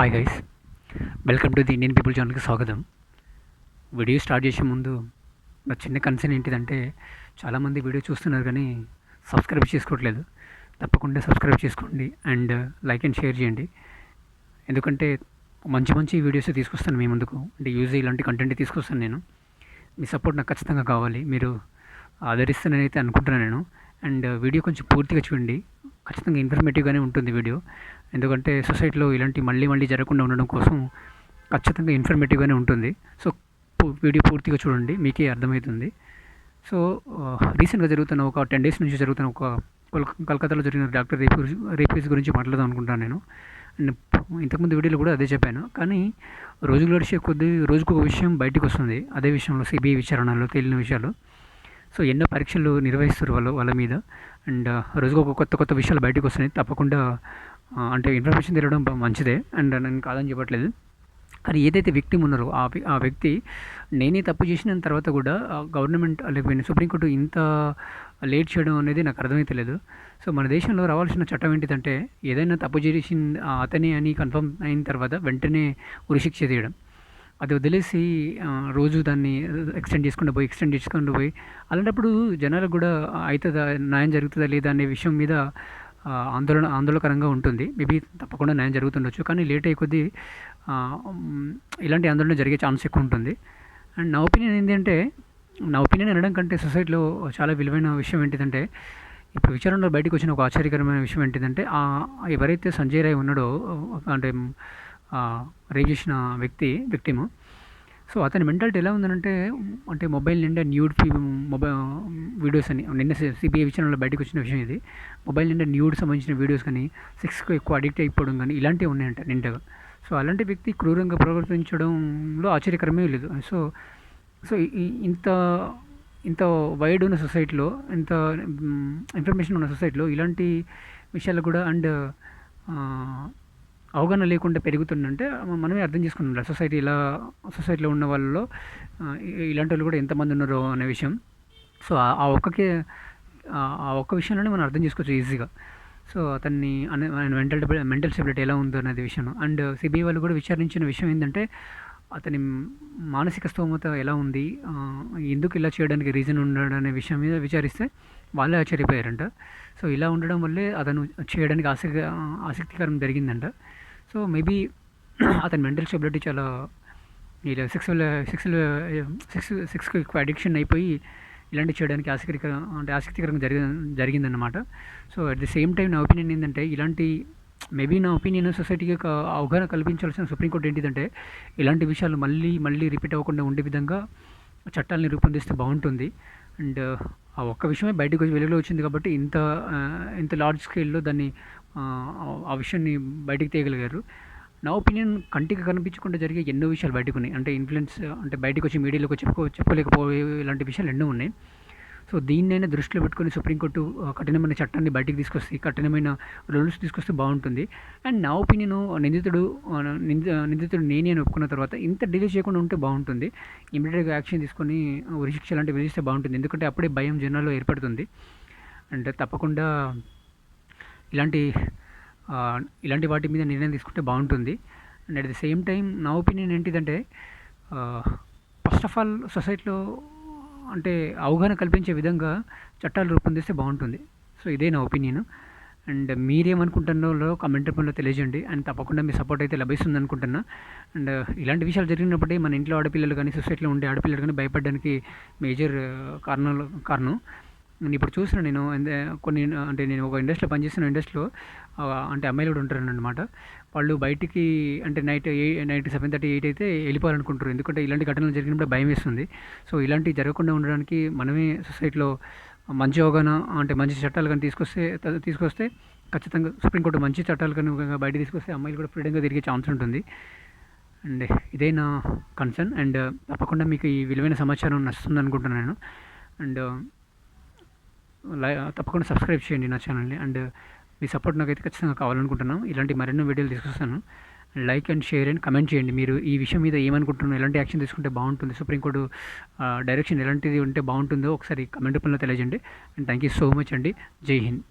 Hi guys welcome to the Indian people ఛానల్కి స్వాగతం. Video start చేసే ముందు నా చిన్న కన్సర్న్ ఏంటిదంటే చాలామంది వీడియో చూస్తున్నారు కానీ సబ్స్క్రైబ్ చేసుకోవట్లేదు. తప్పకుండా సబ్స్క్రైబ్ చేసుకోండి అండ్ లైక్ అండ్ షేర్ చేయండి. ఎందుకంటే మంచి మంచి వీడియోస్ తీసుకొస్తాను మీ ముందుకు. అంటే యూజ్ ఇలాంటి కంటెంట్ తీసుకొస్తాను నేను. మీ సపోర్ట్ నాకు ఖచ్చితంగా కావాలి. మీరు ఆదరిస్తానని అయితే అనుకుంటున్నాను నేను. అండ్ వీడియో uh, కొంచెం పూర్తిగా చూడండి. ఖచ్చితంగా ఇన్ఫర్మేటివ్గానే ఉంటుంది వీడియో. ఎందుకంటే సొసైటీలో ఇలాంటి మళ్ళీ మళ్ళీ జరగకుండా ఉండడం కోసం ఖచ్చితంగా ఇన్ఫర్మేటివ్గానే ఉంటుంది. సో వీడియో పూర్తిగా చూడండి మీకే అర్థమవుతుంది. సో రీసెంట్గా జరుగుతున్న ఒక టెన్ డేస్ నుంచి జరుగుతున్న ఒక కలకత్తాలో జరిగిన డాక్టర్ రేపు రేపీస్ గురించి మాట్లాడదాం అనుకుంటాను నేను. అండ్ ఇంతకుముందు వీడియోలో కూడా అదే చెప్పాను. కానీ రోజులు గడిచే కొద్దీ రోజుకు ఒక విషయం బయటకు వస్తుంది. అదే విషయంలో సిబిఐ విచారణలో తేలిన విషయాలు. సో ఎన్నో పరీక్షలు నిర్వహిస్తారు వాళ్ళు వాళ్ళ మీద. అండ్ రోజుకు ఒక కొత్త కొత్త విషయాలు బయటకు వస్తున్నాయి. తప్పకుండా అంటే ఇన్ఫర్మేషన్ తెలియడం మంచిదే. అండ్ నేను కాదని చెప్పట్లేదు. కానీ ఏదైతే వ్యక్తి ఉన్నారో ఆ ఆ వ్యక్తి నేనే తప్పు చేసిన తర్వాత కూడా గవర్నమెంట్ లేకపోయినా సుప్రీంకోర్టు ఇంత లేట్ చేయడం అనేది నాకు అర్థమైతలేదు సో మన దేశంలో రావాల్సిన చట్టం ఏంటిదంటే ఏదైనా తప్పు చేసిన అతనే అని కన్ఫర్మ్ అయిన తర్వాత వెంటనే ఉరిశిక్ష తీయడం. అది వదిలేసి రోజు దాన్ని ఎక్స్టెండ్ చేసుకుంటూ పోయి ఎక్స్టెండ్ చేసుకుంటూ పోయి అలాంటప్పుడు జనాలకు కూడా అవుతుందా న్యాయం జరుగుతుందా లేదా అనే విషయం మీద ఆందోళన ఆందోళనకరంగా ఉంటుంది. మేబీ తప్పకుండా న్యాయం జరుగుతుండొచ్చు. కానీ లేట్ అయ్యే కొద్దీ ఇలాంటి ఆందోళన జరిగే ఛాన్స్ ఎక్కువ ఉంటుంది. అండ్ నా ఒపీనియన్ ఏంటంటే నా ఒపీనియన్ అనడం కంటే సొసైటీలో చాలా విలువైన విషయం ఏంటిదంటే ఇప్పుడు విచారణలో బయటకు వచ్చిన ఒక ఆశ్చర్యకరమైన విషయం ఏంటిదంటే ఎవరైతే సంజయ్ రాయ్ ఉన్నాడో అంటే రేజ్ చేసిన వ్యక్తి విక్టిమ్ సో అతని మెంటాలిటీ ఎలా ఉందనంటే అంటే మొబైల్ నిండా న్యూడ్ మొబైల్ వీడియోస్ అని నిన్న సిబిఐ విచారణలో బయటకు వచ్చిన విషయం ఇది. మొబైల్ నిండా న్యూడ్ సంబంధించిన వీడియోస్ కానీ సెక్స్కి ఎక్కువ అడిక్ట్ అయిపోవడం కానీ ఇలాంటివి ఉన్నాయంట నిండగా సో అలాంటి వ్యక్తి క్రూరంగా ప్రవర్తించడంలో ఆశ్చర్యకరమే లేదు. సో సో ఇంత ఇంత వైడ్ ఉన్న సొసైటీలో ఇంత ఇన్ఫర్మేషన్ ఉన్న సొసైటీలో ఇలాంటి విషయాలు కూడా అండ్ అవగాహన లేకుండా పెరుగుతుందంటే మనమే అర్థం చేసుకున్నాం సొసైటీ ఇలా సొసైటీలో ఉన్న వాళ్ళలో ఇలాంటి వాళ్ళు కూడా ఎంతమంది ఉన్నారో అనే విషయం. సో ఆ- ఒక్కకి ఒక్కకే ఆ- ఒక్క విషయంలోనే మనం అర్థం చేసుకోవచ్చు ఈజీగా. సో అతన్ని అనే- ఆయన మెంటల్ మెంటల్ స్టెబిలిటీ ఎలా ఉందో అనేది విషయం. అండ్ సిబిఐ వాళ్ళు కూడా విచారించిన విషయం ఏంటంటే అతని మానసిక స్తోమత ఎలా ఉంది ఎందుకు ఇలా చేయడానికి రీజన్ ఉండడం అనే విషయం మీద విచారిస్తే వాళ్ళే ఆశ్చర్యపోయారంట. సో ఇలా ఉండడం వల్లే అతను చేయడానికి ఆసక్తి ఆసక్తికరం జరిగిందంట. సో మేబీ అతని మెంటల్ స్టెబిలిటీ చాలా ఇలా సెక్సువల్ సెక్సువల్ సెక్స్ సెక్స్కి ఎక్కువ అడిక్షన్ అయిపోయి ఇలాంటి చేయడానికి ఆసక్తికర అంటే ఆసక్తికరంగా జరిగి జరిగిందన్నమాట. So at the same time నా ఒపీనియన్ ఏంటంటే ఇలాంటి మేబీ నా ఒపీనియన్ సొసైటీకి ఒక అవగాహన కల్పించాల్సిన సుప్రీంకోర్టు ఏంటిదంటే ఇలాంటి విషయాలు మళ్ళీ మళ్ళీ రిపీట్ అవ్వకుండా ఉండే విధంగా చట్టాలని రూపొందిస్తే బాగుంటుంది. అండ్ ఆ ఒక్క విషయమే బయటకు వెలుగులో వచ్చింది కాబట్టి ఇంత ఇంత లార్జ్ స్కేల్లో దాన్ని ఆ, విషయాన్ని బయటికి తీయగలిగారు. నా ఒపీనియన్ కంటికి కనిపించకుండా జరిగే ఎన్నో విషయాలు బయటకు ఉన్నాయి అంటే ఇన్ఫ్లుయెన్స్ అంటే బయటకు వచ్చి మీడియాలోకి చెప్పుకో చెప్పలేకపోయే ఇలాంటి విషయాలు ఎన్నో ఉన్నాయి. సో దీన్నైనా దృష్టిలో పెట్టుకొని సుప్రీంకోర్టు కఠినమైన చట్టాన్ని బయటికి తీసుకొస్తే కఠినమైన రూల్స్ తీసుకొస్తే బాగుంటుంది. అండ్ నా ఒపీనియన్ నిందితుడు నిందితుడు నేనే అని ఒప్పుకున్న తర్వాత ఇంత డిలే చేయకుండా ఉంటే బాగుంటుంది. ఇమీడియట్గా యాక్షన్ తీసుకొని ఉరిశిక్ష లాంటివి విధిస్తే బాగుంటుంది. ఎందుకంటే అప్పుడే భయం జనాల్లో ఏర్పడుతుంది. అండ్ తప్పకుండా ఇలాంటి ఇలాంటి వాటి మీద నిర్ణయం తీసుకుంటే బాగుంటుంది. And at the same time నా ఒపీనియన్ ఏంటిదంటే ఫస్ట్ ఆఫ్ ఆల్ సొసైటీలో అంటే అవగాహన కల్పించే విధంగా చట్టాలు రూపొందిస్తే బాగుంటుంది. సో ఇదే నా ఒపీనియన్. అండ్ మీరేమనుకుంటున్నారో కమెంట్ రూపంలో తెలియజేయండి. అండ్ తప్పకుండా మీ సపోర్ట్ అయితే లభిస్తుంది అనుకుంటున్నా అండ్ ఇలాంటి విషయాలు జరిగినప్పుడే మన ఇంట్లో ఆడపిల్లలు కానీ సొసైటీలో ఉండే ఆడపిల్లలు కానీ భయపడడానికి మేజర్ కారణాలు కారణం. ఇప్పుడు చూసిన నేను కొన్ని అంటే నేను ఒక ఇండస్ట్రీలో పనిచేస్తున్న ఇండస్ట్రీలో అంటే అమ్మాయిలు కూడా ఉంటారు అనమాట వాళ్ళు బయటికి అంటే నైట్ ఏ నైట్ సెవెన్ థర్టీ ఎయిట్ అయితే వెళ్ళిపోవాలనుకుంటారు. ఎందుకంటే ఇలాంటి ఘటనలు జరిగినప్పుడు భయం వేస్తుంది. సో ఇలాంటివి జరగకుండా ఉండడానికి మనమే సొసైటీలో మంచి అవగాహన అంటే మంచి చట్టాలు కానీ తీసుకొస్తే తీసుకొస్తే ఖచ్చితంగా సుప్రీంకోర్టు మంచి చట్టాలు కానీ బయట తీసుకొస్తే అమ్మాయిలు కూడా ఫ్రీడంగా తిరిగే ఛాన్స్ ఉంటుంది. అండ్ ఇదే నా కన్సర్న్. అండ్ తప్పకుండా మీకు ఈ విలువైన సమాచారం నచ్చుతుంది అనుకుంటున్నాను నేను. అండ్ లై తప్పకుండా సబ్స్క్రైబ్ చేయండి నా ఛానల్ని. అండ్ మీ సపోర్ట్ నాకైతే ఖచ్చితంగా కావాలనుకుంటున్నాను. ఇలాంటి మరెన్నో వీడియోలు తీసుకొస్తాను. Like and share and comment చేయండి. మీరు ఈ విషయం మీద ఏమనుకుంటున్నారు ఎలాంటి యాక్షన్ తీసుకుంటే బాగుంటుంది సుప్రీంకోర్టు డైరెక్షన్ ఎలాంటిది ఉంటే బాగుంటుందో ఒకసారి కమెంట్ రూపంలో తెలియజేయండి. And thank you so much అండి. జై హింద్.